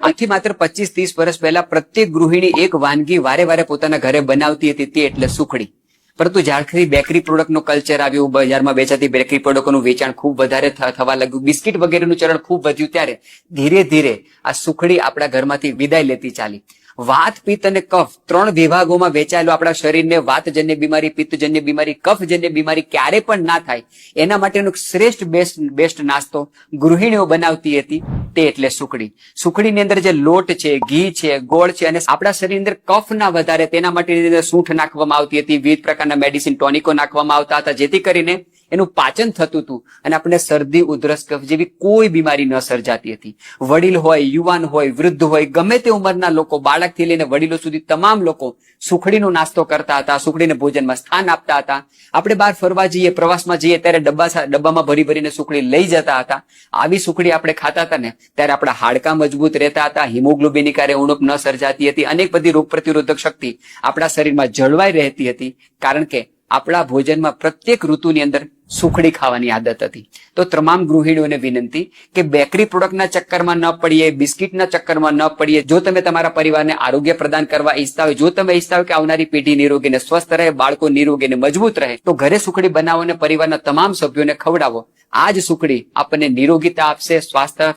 આથી માત્ર પચીસ ત્રીસ વર્ષ પહેલા પ્રત્યેક ગૃહિણી એક વાનગી વારે વારે પોતાના ઘરે બનાવતી હતી તે એટલે સુખડી. પરંતુ જ્યારથી બેકરી પ્રોડક્ટનો કલ્ચર આવ્યું, બજારમાં વેચાતી બેકરી પ્રોડક્ટનું વેચાણ ખૂબ વધારે થવા લાગ્યું. બિસ્કિટ વગેરેનું ચલણ ખૂબ વધ્યું. ત્યારે ધીરે ધીરે આ સુખડી આપણા ઘરમાંથી વિદાય લેતી ચાલી. વાત, પિત્ત અને કફ ત્રણ વિભાગોમાં વેચાયેલું આપણા શરીરને વાતજન્ય બીમારી, પિત્તજન્ય બીમારી, કફજન્ય બીમારી ક્યારે પણ ના થાય. એના માટેનો શ્રેષ્ઠ બેસ્ટ બેસ્ટ નાસ્તો ગૃહિણીઓ બનાવતી હતી તે એટલે સુખડી. સુખડીની અંદર જે લોટ છે, ઘી છે, ગોળ છે અને આપણા શરીરની અંદર કફ ના વધારે તેના માટે સૂંઠ નાખવામાં આવતી હતી, વિવિધ પ્રકારના મેડિસિન ટોનિકો નાખવામાં આવતા હતા, જેથી કરીને એનું પાચન થતું હતું અને આપણને શરદી, ઉધરસ, કફ જેવી કોઈ બીમારી ન સર્જાતી હતી. વડીલ હોય, યુવાન હોય, વૃદ્ધ હોય, ગમે તે ઉંમરના લોકો બાળકથી લઈને વડીલો સુધી તમામ લોકો સુખડીનો નાસ્તો કરતા હતા, સુખડીને ભોજનમાં સ્થાન આપતા હતા. આપણે બહાર ફરવા જઈએ, પ્રવાસમાં જઈએ, ત્યારે ડબ્બા ડબ્બામાં ભરી ભરીને સુખડી લઈ જતા હતા. આવી સુખડી આપણે ખાતા હતા ને, ત્યારે આપણા હાડકા મજબૂત રહેતા હતા હિમોગ્લોબિન કાર્ય ઉણપ ન સર્જાતી હતી, અનેક બધી રોગ પ્રતિરોધક શક્તિ આપણા શરીરમાં જળવાઈ રહેતી હતી. કારણ કે આપણા ભોજનમાં પ્રત્યેક ઋતુની અંદર સુખડી ખાવાની આદત હતી. તો તમામ ગૃહિણીઓને વિનંતી કે બેકરી પ્રોડક્ટના ચક્કરમાં ન પડીએ, બિસ્કિટના ચક્કરમાં ન પડીએ, જો તમે તમારા પરિવારને આરોગ્ય પ્રદાન કરવા ઈચ્છતા હોય, જો તમે ઈચ્છતા હોય કે આવનારી પેઢી નિરોગી ને સ્વસ્થ રહે, બાળકો નિરોગી ને મજબૂત રહે, તો ઘરે સુખડી બનાવો અને પરિવારના તમામ સભ્યોને ખવડાવો. આ જ સુખડી આપણને નિરોગીતા આપશે, સ્વાસ્થ્ય